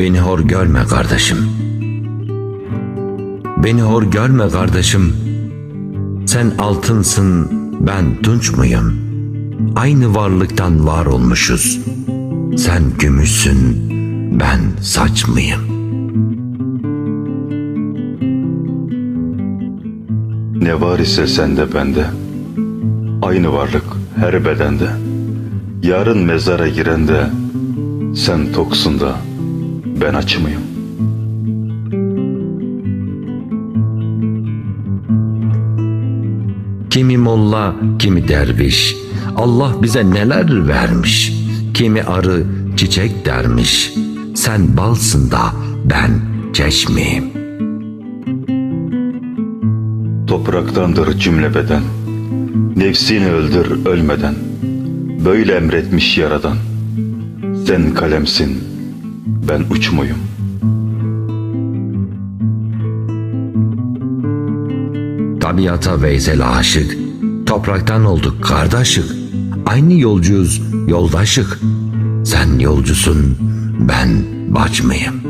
Beni hor görme kardeşim. Beni hor görme kardeşim. Sen altınsın, ben tunç muyum? Aynı varlıktan var olmuşuz. Sen gümüşsün, ben saç mıyım? Ne var ise sende bende. Aynı varlık her bedende. Yarın mezara girende sen toksun da ben aç mıyım? Kimi molla, kimi derviş. Allah bize neler vermiş. Kimi arı, çiçek dermiş. Sen balsın da ben çeşmeyim. Topraktandır cümle beden. Nefsini öldür ölmeden. Böyle emretmiş yaradan. Sen kalemsin, ben uç muyum? Tabiata Veysel aşık. Topraktan olduk kardeşik. Aynı yolcuyuz, yoldaşık. Sen yolcusun, ben baç mıyım?